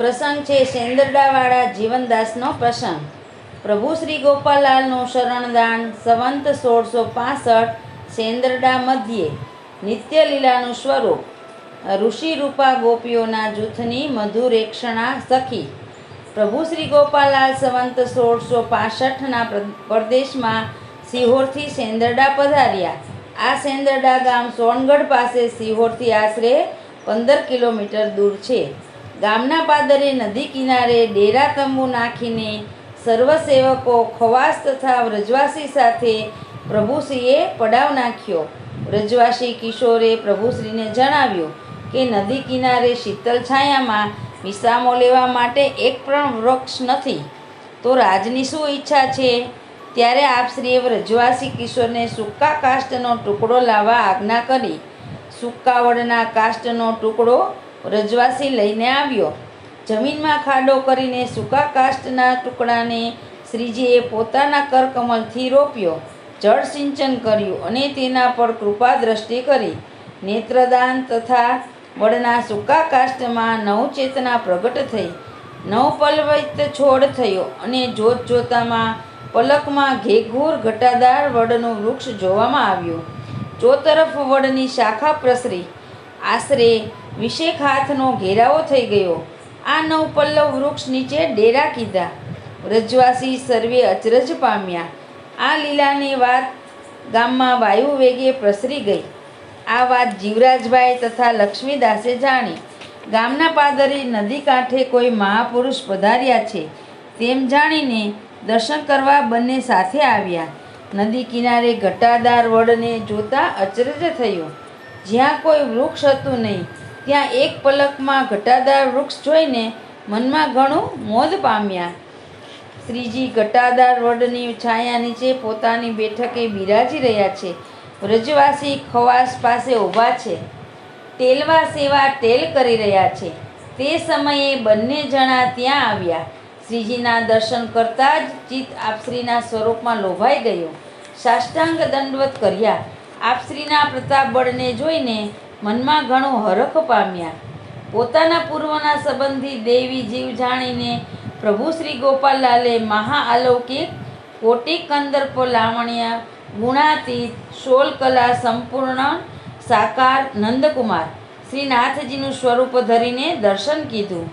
પ્રસંગ છે સેંદરડાવાળા જીવનદાસનો પ્રસંગ. પ્રભુ શ્રી ગોપાલાલનું શરણદાન સંવંત સોળસો પાસઠ સેંદરડા મધ્યે નિત્યલીલાનું સ્વરૂપ. ઋષિરૂપા ગોપીઓના જૂથની મધુરેક્ષણા સખી. પ્રભુ શ્રી ગોપાલાલ સંવંત સોળસો પાસઠના પ્રદેશમાં સિહોરથી સેંદરડા પધાર્યા. આ સેંદરડા ગામ સોનગઢ પાસે સિહોરથી આશરે પંદર કિલોમીટર દૂર છે. ગામના પાદરે નદી કિનારે ડેરા તંબુ નાખીને સર્વસેવકો ખવાસ તથા વ્રજવાસી સાથે પ્રભુશ્રીએ પડાવ નાખ્યો. વ્રજવાસી કિશોરે પ્રભુશ્રીને જણાવ્યું કે નદી કિનારે શીતલ છાયામાં વિસામો લેવા માટે એક પણ વૃક્ષ નથી. તો રાજની શું ઈચ્છા છે? ત્યારે આપશ્રીએ વ્રજવાસી કિશોરને સૂકા કાષ્ટનો ટુકડો લાવવા આજ્ઞા કરી. સૂકાવડના કાષ્ટનો ટુકડો વ્રજવાસી લઈને આવ્યો. જમીનમાં ખાડો કરીને સૂકા કાષ્ટના ટુકડાને શ્રીજીએ પોતાના કરકમલથી રોપ્યો. જળસિંચન કર્યું અને તેના પર કૃપા દ્રષ્ટિ કરી. નેત્રદાન તથા વડના સૂકા કાષ્ટમાં નવચેતના પ્રગટ થઈ. નવપલ્વિત છોડ થયો અને જોત જોતામાં પલકમાં ઘેઘૂર ઘટાદાર વડનું વૃક્ષ જોવામાં આવ્યું. ચોતરફ વડની શાખા પ્રસરી. આશરે વીસેક હાથનો ઘેરાવો થઈ ગયો. આ નવપલ્લવ વૃક્ષ નીચે ડેરા કીધા. વ્રજવાસી સર્વે અચરજ પામ્યા. આ લીલાની વાત ગામમાં વાયુ વેગે પ્રસરી ગઈ. આ વાત જીવરાજભાઈ તથા લક્ષ્મીદાસે જાણી. ગામના પાદરે નદી કાંઠે કોઈ મહાપુરુષ પધાર્યા છે. તેમ જાણીને દર્શન કરવા બંને સાથે આવ્યા. નદી કિનારે ઘટાદાર વડને જોતા અચરજ થયો. જ્યાં કોઈ વૃક્ષ હતું નહીં ત્યાં એક પલકમાં ઘટાદાર વૃક્ષ જોઈને મનમાં ઘણું મોદ પામ્યા. શ્રીજી ઘટાદાર વડની છાયા નીચે પોતાની બેઠકે બિરાજી રહ્યા છે. વ્રજવાસી ખવાસ પાસે ઊભા છે. તેલવા સેવા ટેલ કરી રહ્યા છે. તે સમયે બંને જણા ત્યાં આવ્યા. શ્રીજીના દર્શન કરતાં જ ચિત્ત આપશ્રીના સ્વરૂપમાં લોભાઈ ગયો. સાષ્ટાંગ દંડવત કર્યા. આપશ્રીના પ્રતાપ બળને જોઈને મનમાં ઘણો હરખ પામ્યા. પોતાના પૂર્વના સંબંધી દેવી જીવ જાણીને પ્રભુ શ્રી ગોપાલલાલે મહાઅલૌકિક કોટી કંદર્પ લાવણ્ય, ગુણાતીત, શોલકલા સંપૂર્ણ સાકાર નંદકુમાર. શ્રીનાથજીનું સ્વરૂપ ધરીને દર્શન કીધું.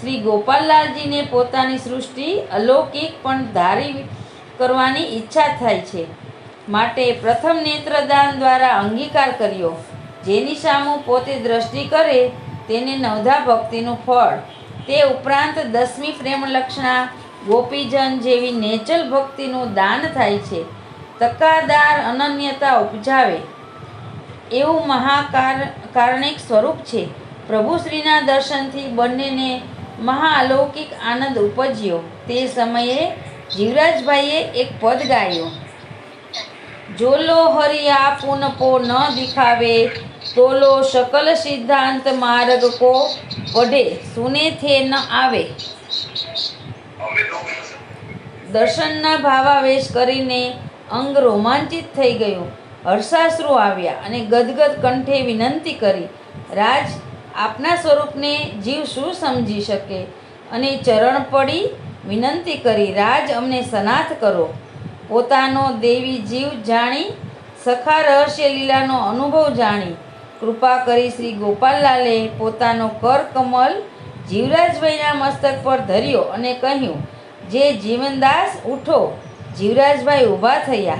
શ્રી ગોપાલલાલજીને પોતાની સૃષ્ટિ અલૌકિક પણ ધારી કરવાની ઈચ્છા થાય છે. માટે પ્રથમ નેત્રદાન દ્વારા અંગીકાર કર્યો. જેની સામું પોતે દ્રષ્ટિ કરે તેને નવધા ભક્તિનું ફળ. તે ઉપરાંત દસમી પ્રેમલક્ષણા ગોપીજન જેવી નેચલ ભક્તિનું દાન થાય છે. તકાદાર અનન્યતા ઉપજાવે. એવું મહાકાર કારણિક સ્વરૂપ છે. પ્રભુશ્રીના દર્શનથી બંનેને મહાઅલૌકિક આનંદ ઉપજ્યો. તે સમયે જીવરાજભાઈએ એક પદ ગાયો. જોલો હરિયા પુનપો ન દિખાવે તોલો સકલ સિદ્ધાંત માર્ગ કો પઢે સુને થે ન આવે. દર્શનના ભાવાવેશ કરીને અંગ રોમાંચિત થઈ ગયું. હર્ષાશ્રુ આવ્યા અને ગદગદ કંઠે વિનંતી કરી, રાજ, આપના સ્વરૂપને જીવ શું સમજી શકે? અને ચરણ પડી વિનંતી કરી, રાજ, અમને સનાથ કરો. પોતાનો દેવી જીવ જાણી, સખા રહસ્ય લીલાનો અનુભવ જાણી કૃપા કરી શ્રી ગોપાલલાલે પોતાનો કર કમલ જીવરાજભાઈના મસ્તક પર ધર્યો અને કહ્યું, જે જીવનદાસ ઉઠો, જીવરાજભાઈ ઊભા થયા.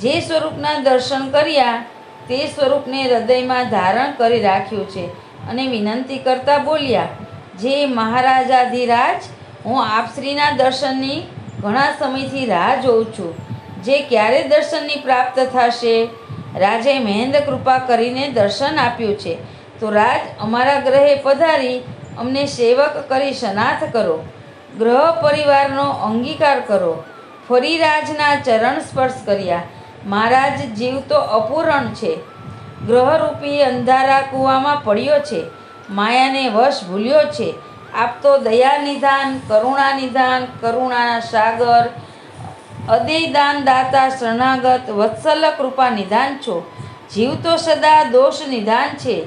જે સ્વરૂપના દર્શન કર્યા, તે સ્વરૂપને હૃદયમાં ધારણ કરી રાખ્યું છે અને વિનંતી કરતા બોલ્યા, જે મહારાજાધિરાજ, હું આપશ્રીના દર્શનની ઘણા સમયથી રાહ જોઉં છું. જે ક્યારે દર્શનની પ્રાપ્ત થશે? રાજે મહેન્દ્ર કૃપા કરીને દર્શન આપ્યું છે. તો રાજ, અમારા ગ્રહે પધારી, અમને સેવક કરી સનાથ કરો. ગ્રહ પરિવારનો અંગીકાર કરો. ફરી રાજના ચરણ સ્પર્શ કર્યા. મહારાજ, જીવ તો અપૂરણ છે. ગ્રહરૂપી અંધારા કૂવામાં પડ્યો છે. માયાને વશ ભૂલ્યો છે. આપ તો દયા નિધાન, કરુણા નિધાન, કરુણાના સાગર અદયદાન દાતા શરણાગત વત્સલ કૃપા નિધાન છો. જીવ તો સદા દોષ નિધાન છે.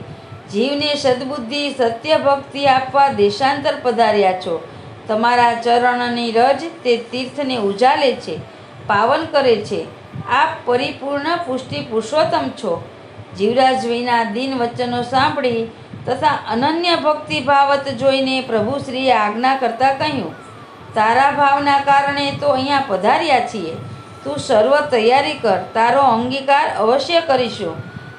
જીવને સદબુદ્ધિ સત્ય ભક્તિ આપવા દેશાંતર પધાર્યા છો. તમારા ચરણની રજ તે તીર્થને ઉજાલે છે. પાવન કરે છે. આપ પરિપૂર્ણ પુષ્ટિ પુરુષોત્તમ છો. જીવરાજ વિના દિન વચનો સાંભળી તથા અનન્ય ભક્તિ ભાવત જોઈને પ્રભુશ્રીએ આજ્ઞા કરતા કહ્યું તારા ભાવના કારણે તો અહીંયા પધાર્યા છીએ. તું સર્વ તૈયારી કર. તારો અંગીકાર અવશ્ય કરીશું.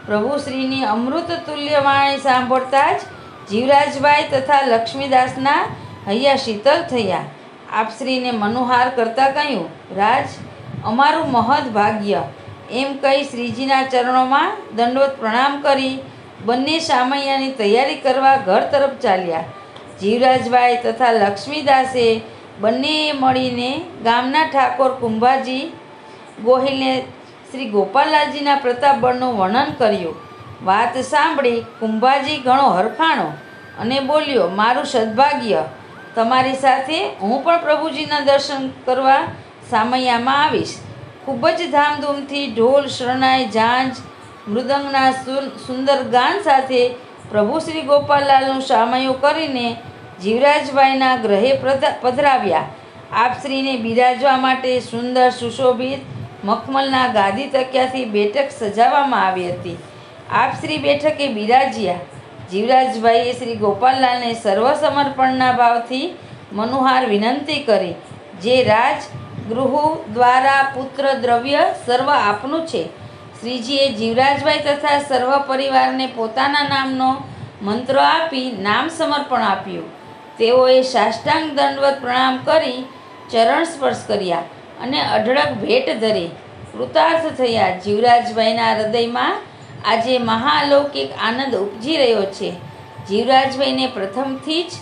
પ્રભુશ્રીની અમૃત તુલ્ય વાણી સાંભળતા જ જીવરાજભાઈ તથા લક્ષ્મીદાસના હૈયા શીતલ થયા. આપશ્રીને મનોહાર કરતા કહ્યું, રાજ, અમારું મહદ ભાગ્ય. એમ કહી શ્રીજીના ચરણોમાં દંડવત પ્રણામ કરી બંને સામૈયાની તૈયારી કરવા ઘર તરફ ચાલ્યા. જીવરાજભાઈ તથા લક્ષ્મીદાસે બંનેએ મળીને ગામના ઠાકોર કુંભાજી ગોહિલને શ્રી ગોપાલલાલજીના પ્રતાપબળનું વર્ણન કર્યું. વાત સાંભળી કુંભાજી ઘણો હરખાણો અને બોલ્યો, મારું સદભાગ્ય, તમારી સાથે હું પણ પ્રભુજીના દર્શન કરવા સામૈયામાં આવીશ. ખૂબ જ ધામધૂમથી ઢોલ, શરણાઈ, ઝાંઝ, મૃદંગના સુંદર ગાન સાથે પ્રભુ શ્રી ગોપાલલાલનું સામયું કરીને જીવરાજભાઈના ગ્રહે પધરાવ્યા. આપશ્રીને બિરાજવા માટે સુંદર સુશોભિત મખમલના ગાદી તકિયાથી બેઠક સજાવવામાં આવી હતી. આપશ્રી બેઠકે બિરાજ્યા. જીવરાજભાઈએ શ્રી ગોપાલલાલને સર્વસમર્પણના ભાવથી મનોહાર વિનંતી કરી, જે રાજ ગૃહ દ્વારા પુત્ર દ્રવ્ય સર્વ આપનું છે. શ્રીજીએ જીવરાજભાઈ તથા સર્વ પરિવારને પોતાના નામનો મંત્ર આપી નામ સમર્પણ આપ્યું. તેઓએ સાષ્ટાંગ દંડવત પ્રણામ કરી, ચરણ સ્પર્શ કર્યા અને અઢળક ભેટ ધરી. કૃતાર્થ થયા. જીવરાજભાઈના હૃદયમાં આજે મહાઅલૌકિક આનંદ ઉપજી રહ્યો છે. જીવરાજભાઈને પ્રથમથી જ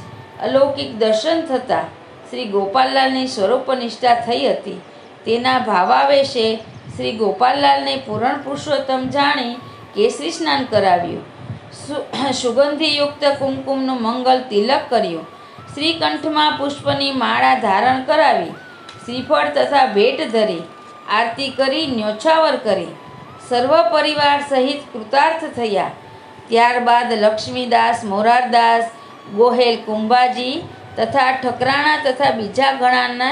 અલૌકિક દર્શન થતાં શ્રી ગોપાલલાલની સ્વરૂપનિષ્ઠા થઈ હતી. તેના ભાવાવેશે શ્રી ગોપાલલાલને પૂરણ પુરુષોત્તમ જાણી કેસરી સ્નાન કરાવ્યું. સુગંધીયુક્ત કુમકુમનું મંગલ તિલક કર્યું. શ્રીકંઠમાં પુષ્પની માળા ધારણ કરાવી, શ્રીફળ તથા ભેટ ધરી, આરતી કરી, ન્યોછાવર કરી. સર્વ પરિવાર સહિત કૃતાર્થ થયા. ત્યારબાદ લક્ષ્મીદાસ, મોરારદાસ, ગોહેલ કુંભાજી તથા ઠકરાણા તથા બીજા ઘણાને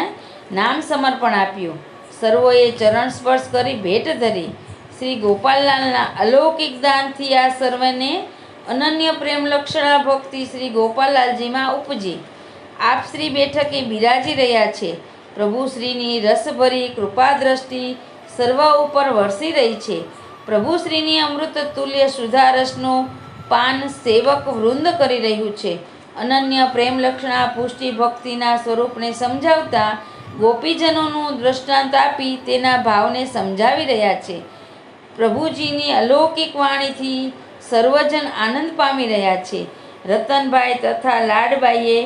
નામ સમર્પણ આપ્યું. સર્વોએ ચરણ સ્પર્શ કરી ભેટ ધરી. શ્રી ગોપાલલાલના અલૌકિક દાનથી આ સર્વને અનન્ય પ્રેમ લક્ષણા ભક્તિ શ્રી ગોપાલલાલજીમાં ઉપજી. આપ શ્રી બેઠકે બિરાજી રહ્યા છે. પ્રભુ શ્રીની રસભરી કૃપા દ્રષ્ટિ સર્વ ઉપર વરસી રહી છે. પ્રભુ શ્રીની અમૃત તુલ્ય સુધારસનું પાન સેવક વૃંદ કરી રહ્યું છે. અનન્ય પ્રેમ લક્ષણા પુષ્ટિ ભક્તિના સ્વરૂપને સમજાવતા ગોપીજનોનું દ્રષ્ટાંત આપી તેના ભાવને સમજાવી રહ્યા છે. પ્રભુજીની અલૌકિક વાણીથી સર્વજન આનંદ પામી રહ્યા છે. રતનભાઈ તથા લાડબાઈએ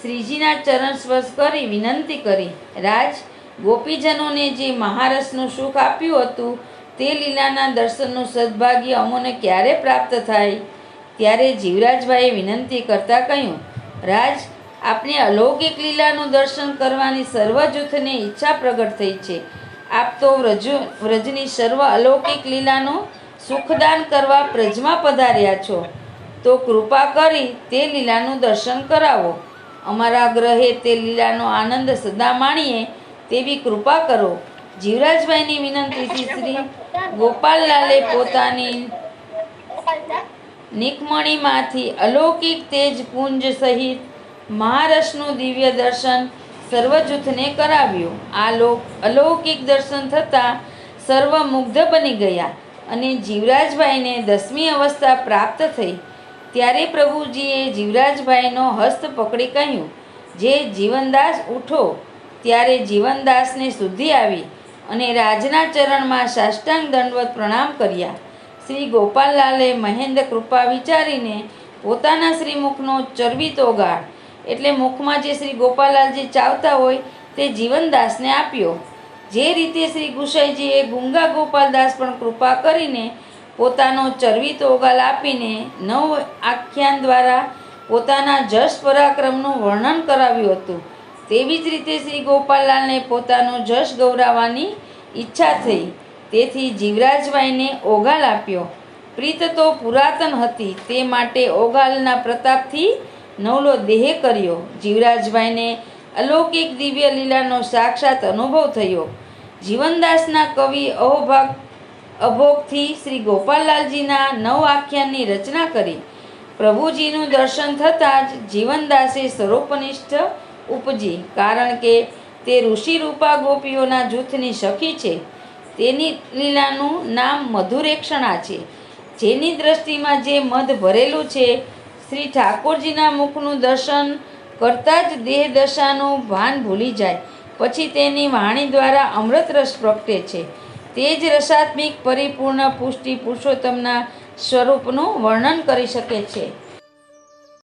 શ્રીજીના ચરણ સ્પર્શ કરી વિનંતી કરી. રાજ, ગોપીજનોને જે મહારસનું સુખ આપ્યું હતું, તે લીલાના દર્શનનું સદભાગ્ય અમોને ક્યારે પ્રાપ્ત થાય? ત્યારે જીવરાજભાઈએ વિનંતી કરતાં કહ્યું, રાજ, આપને અલૌકિક લીલાનું દર્શન કરવાની સર્વ જૂથને ઈચ્છા પ્રગટ થઈ છે. આપ તો વ્રજ, વ્રજની સર્વ અલૌકિક લીલાનું સુખદાન કરવા પ્રજમાં પધાર્યા છો, તો કૃપા કરી તે લીલાનું દર્શન કરાવો. અમારા ગ્રહે તે લીલાનો આનંદ સદા માણીએ તેવી કૃપા કરો. જીવરાજભાઈની વિનંતીથી શ્રી ગોપાલલાલે પોતાની નિકમણીમાંથી અલૌકિક તેજ પુંજ સહિત મહારસનું દિવ્ય દર્શન સર્વજૂથને કરાવ્યું. આ લોક અલૌકિક દર્શન થતાં સર્વ મુગ્ધ બની ગયા. અને જીવરાજભાઈને દસમી અવસ્થા પ્રાપ્ત થઈ, ત્યારે પ્રભુજીએ જીવરાજભાઈનો હસ્ત પકડી કહ્યું, જે જીવનદાસ ઉઠો. ત્યારે જીવનદાસને શુદ્ધિ આવી અને રાજના ચરણમાં સાષ્ટાંગ દંડવત પ્રણામ કર્યા. શ્રી ગોપાલલાલે મહેન્દ્ર કૃપા વિચારીને પોતાના શ્રીમુખનો ચરબીતો ગાળ એટલે મુખમાં જે શ્રી ગોપાલલાલ જે ચાવતા હોય તે જીવનદાસને આપ્યો. જે રીતે શ્રી ગુસાઈજીએ ગુંગા ગોપાલદાસ પણ કૃપા કરીને પોતાનો ચરબીતો ઓગાલ આપીને નવ આખ્યાન દ્વારા પોતાના જશ પરાક્રમનું વર્ણન કરાવ્યું હતું. તેવી જ રીતે શ્રી ગોપાલલાલને પોતાનો જશ ગૌરાવવાની ઈચ્છા થઈ. તેથી જીવરાજભાઈને ઓગાલ આપ્યો. પ્રીત તો પુરાતન હતી, તે માટે ઓગાલના પ્રતાપથી નવલો દેહ કર્યો. જીવરાજભાઈને અલૌકિક દિવ્ય લીલાનો સાક્ષાત અનુભવ થયો. જીવનદાસના કવિ અહોભાગ અભોગથી શ્રી ગોપાલલાલજીના નવ આખ્યાનની રચના કરી. પ્રભુજીનું દર્શન થતાં જ જીવનદાસે સર્વોપનિષ્ઠ ઉપજી. કારણ કે તે ઋષિ રૂપા ગોપીઓના જૂથની સખી છે. તેની લીલાનું નામ મધુરેક્ષણા છે. જેની દ્રષ્ટિમાં જે મધ ભરેલું છે, શ્રી ઠાકોરજીના મુખનું દર્શન કરતાં જ દેહ દશાનું ભાન ભૂલી જાય. પછી તેની વાણી દ્વારા અમૃત રસ પ્રગટે છે. તે જ રસાત્મિક પરિપૂર્ણ પુષ્ટિ પુરુષોત્તમના સ્વરૂપનું વર્ણન કરી શકે છે.